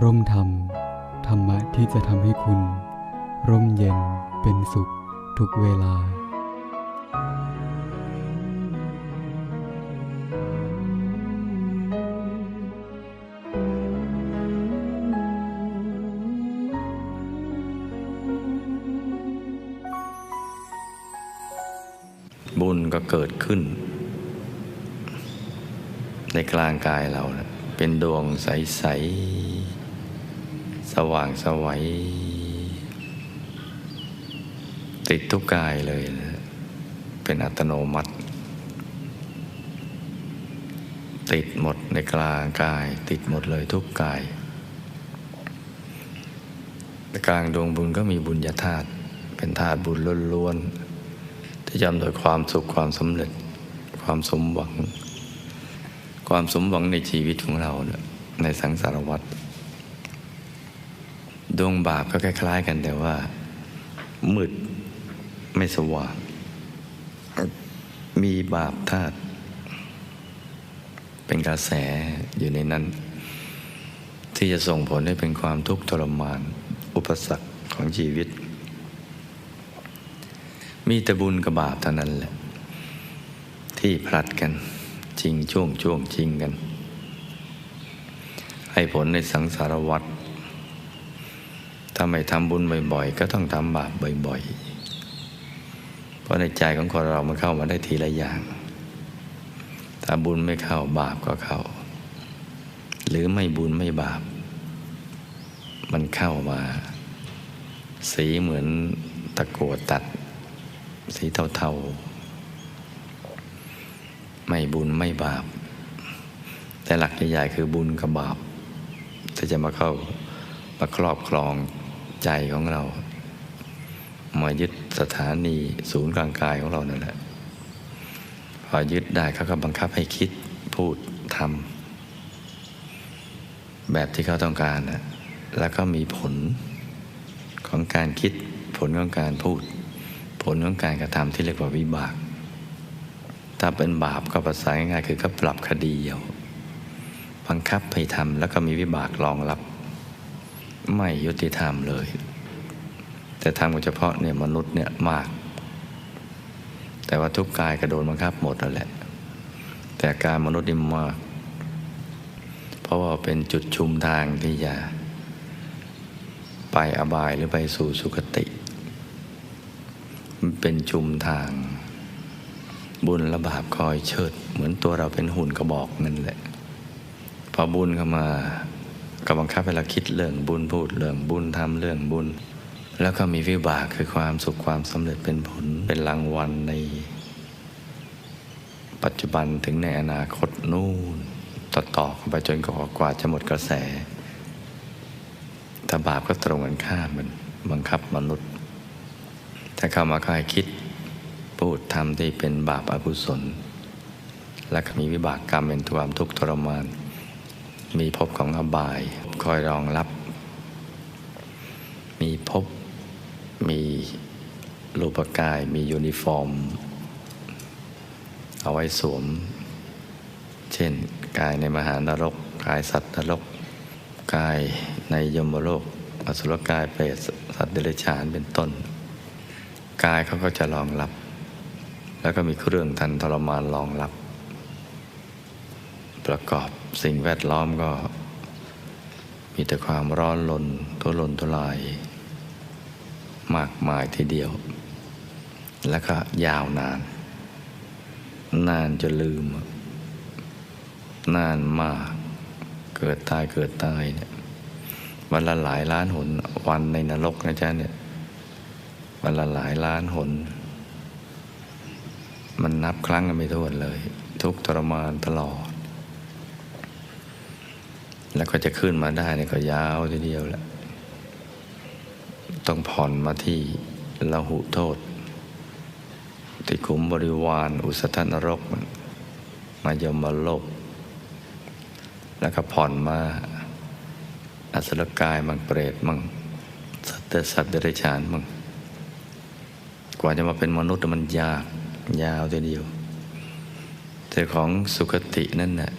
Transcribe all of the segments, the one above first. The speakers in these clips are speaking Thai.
ร่มธรรม ธรรมะที่จะทำให้คุณ ร่มเย็นเป็นสุขทุกเวลา บุญก็เกิดขึ้น ในกลางกายเรานะเป็นดวงใส ๆ สว่างสวัยติดทุกกายเลยนะเป็นอัตโนมัติ ติดหมดในกลางกาย ติดหมดเลยทุกกาย กลางดวงบุญก็มีบุญญาธาตุเป็นธาตุบุญล้วนๆที่จำโดยความสุขความสำเร็จ ความสมหวัง ความสมหวังในชีวิตของเราเนี่ยในสังสารวัฏ ดวงบาปก็คล้าย ๆ กันแต่ว่า มืดไม่สว่าง มีบาปธาตุเป็นกระแสอยู่ในนั้น ที่จะส่งผลให้เป็นความทุกข์ทรมาน อุปสรรคของชีวิต มีแต่บุญกับบาปเท่านั้นแหละ ที่ผลัดกันจริงช่วงช่วงจริงกัน ให้ผลในสังสารวัฏ ถ้าไม่ทำบุญบ่อย ๆ ก็ต้องทำบาปบ่อย ๆ เพราะในใจของคนเรามันเข้ามาได้ทีละอย่าง ถ้าบุญไม่เข้าบาปก็เข้า หรือไม่บุญไม่บาป มันเข้ามา สีเหมือนตะโกวตัด สีเทาๆ ไม่บุญไม่บาป แต่หลักใหญ่ๆคือบุญกับบาปที่จะมาเข้ามาครอบครอง ใจของเรา มายึดสถานีศูนย์กลางกายของเรานั่นแหละ พอยึดได้เขาก็บังคับให้คิดพูดทำแบบที่เขาต้องการนะแล้วก็มีผลของการคิดผลของการพูด ผลของการกระทำที่เรียกว่าวิบาก ถ้าเป็นบาปก็ภาษาง่ายๆคือก็ปรับคดีเอาบังคับให้ทำแล้วก็มีวิบากรองรับ ไม่ยุติธรรมเลย แต่ทำเฉพาะเนี่ยมนุษย์เนี่ยมาก แต่ว่าทุกกายก็โดนบังคับหมดนั่นแหละ แต่การมนุษย์นี่มาก เพราะว่าเป็นจุดชุมทางที่จะไปอบายหรือไปสู่สุคติ มันเป็นชุมทาง บุญและบาปคอยเชิด เหมือนตัวเราเป็นหุ่นกระบอกนั่นแหละ พอบุญเข้ามา ก็บังคับให้เราคิดเรื่องบุญพูดเรื่องบุญทำเรื่องบุญ แล้วก็มีวิบากคือความสุขความสำเร็จเป็นผลเป็นรางวัลใน ปัจจุบันถึงในอนาคตนู่นต่อต่อไปจนกว่าจะหมดกระแสถ้าบาปก็ตรงกันข้ามมันบังคับมนุษย์ ถ้าเข้ามาคายคิดพูดทำที่เป็นบาปอกุศล และก็มีวิบากกรรมเป็นความทุกข์ทรมาน มีภพของอบาย คอยรองรับ มีภพมีรูปกายมียูนิฟอร์ม เอาไว้สวม เช่นกายในมหานรก กายสัตว์นรก กายในยมโลก อสุรกายเปรตสัตว์เดรัจฉานเป็นต้น กายเขาก็จะรองรับ แล้วก็มีเครื่องทันทรมานรองรับ ประกอบสิ่งแวดล้อมก็ มีแต่ความร้อนลนทุรนทุราย มากมายทีเดียว แล้วก็ยาวนาน นานจะลืม นานมาก เกิดตายเกิดตายเนี่ยวันละหลายล้านหน วันในนรกนะจ๊ะเนี่ยวันละหลายล้านหน มันนับครั้งกันไม่ถ้วนเลย ทุกทรมานตลอด แล้วก็จะขึ้นมาได้เนี่ยก็ยาวทีเดียวแหละต้องผ่อนมาที่ละหุโทษที่ขุมบริวารอุสธนรก มายมโลก แล้วก็ผ่อนมาอสุรกายมังเปรตมังสัตว์สัตว์เดรัจฉานมังกว่าจะมาเป็นมนุษย์มันยากยาวทีเดียว แต่ของสุคตินั่นน่ะ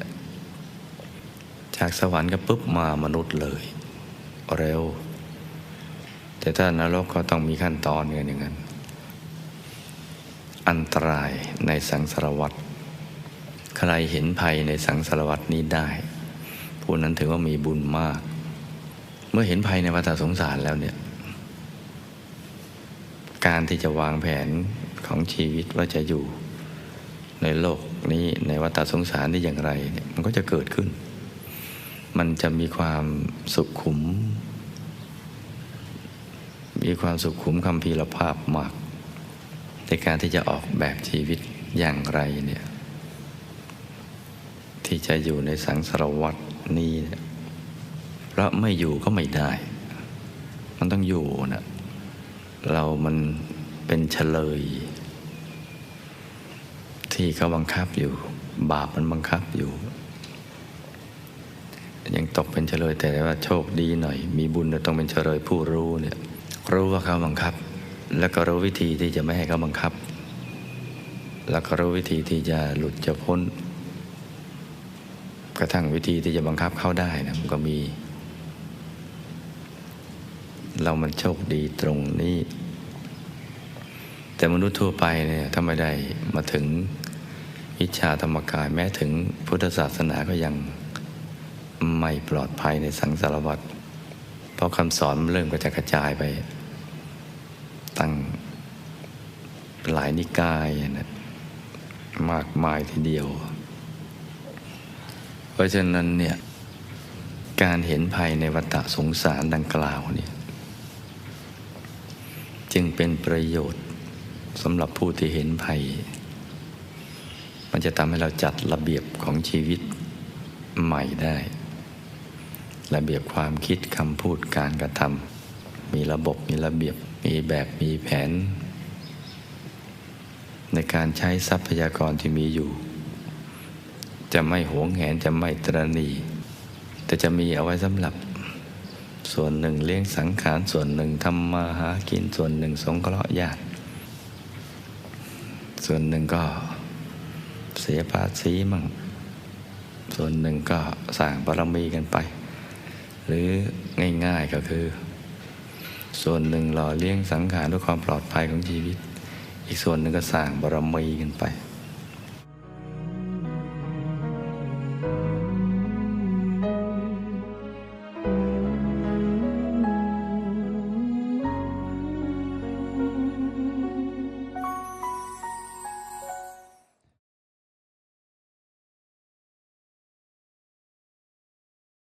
จากสวรรค์ก็ปุ๊บมามนุษย์เลย เร็ว แต่ถ้านรกก็ต้องมีขั้นตอนกันอย่างนั้น อันตรายในสังสารวัฏใครเห็นภัยในสังสารวัฏนี้ได้ ผู้นั้นถือว่ามีบุญมาก เมื่อเห็นภัยในวัฏสงสารแล้วเนี่ย การที่จะวางแผนของชีวิตว่าจะอยู่ในโลกนี้ในวัฏสงสารนี้อย่างไรเนี่ยมันก็จะเกิดขึ้น มันจะมีความสุขขุม มีความสุขขุมคำพีรภาพมาก ในการที่จะออกแบบชีวิตอย่างไรเนี่ยที่จะอยู่ในสังสารวัฏนี้เนี่ยเพราะไม่อยู่ก็ไม่ได้ มันต้องอยู่นะเรามันเป็นเฉลย ที่เขาบังคับอยู่ บาปมันบังคับอยู่ ตกเป็นเฉลยแต่ว่าโชคดีหน่อย มีบุญต้องเป็นเฉลยผู้รู้เนี่ยรู้ว่าเขาบังคับ แล้วก็รู้วิธีที่จะไม่ให้เขาบังคับ แล้วก็รู้วิธีที่จะหลุดจะพ้น กระทั่งวิธีที่จะบังคับเขาได้นะมันก็มี เรามันโชคดีตรงนี้ แต่มนุษย์ทั่วไปเนี่ยถ้าไม่ได้มาถึงวิชาธรรมกายแม้ถึงพุทธศาสนาก็ยัง ไม่ปลอดภัยในสังสารวัฏเพราะคำสอนมันเริ่มกระจายกระจายไป ตั้งหลายนิกายนะมากมายทีเดียว เพราะฉะนั้นเนี่ยการเห็นภัยในวัฏสงสารดังกล่าวเนี่ยจึงเป็นประโยชน์สำหรับผู้ที่เห็นภัย มันจะทำให้เราจัดระเบียบของชีวิตใหม่ได้ ระเบียบความคิดคำพูดการกระทำมีระบบมีระเบียบมีแบบมีแผน ในการใช้ทรัพยากรที่มีอยู่ จะไม่หวงแหนจะไม่ตรณีแต่จะมีเอาไว้สำหรับ ส่วนหนึ่งเลี้ยงสังขารส่วนหนึ่งทำมาหากินส่วนหนึ่งสงเคราะห์ญาติส่วนหนึ่งก็เสียภาษีมั่ง ส่วนหนึ่งก็สร้างบารมีกันไป หรือง่ายๆก็คือ ส่วนหนึ่งหล่อเลี้ยงสังขารด้วยความปลอดภัยของชีวิต อีกส่วนหนึ่งก็สร้างบารมีกันไป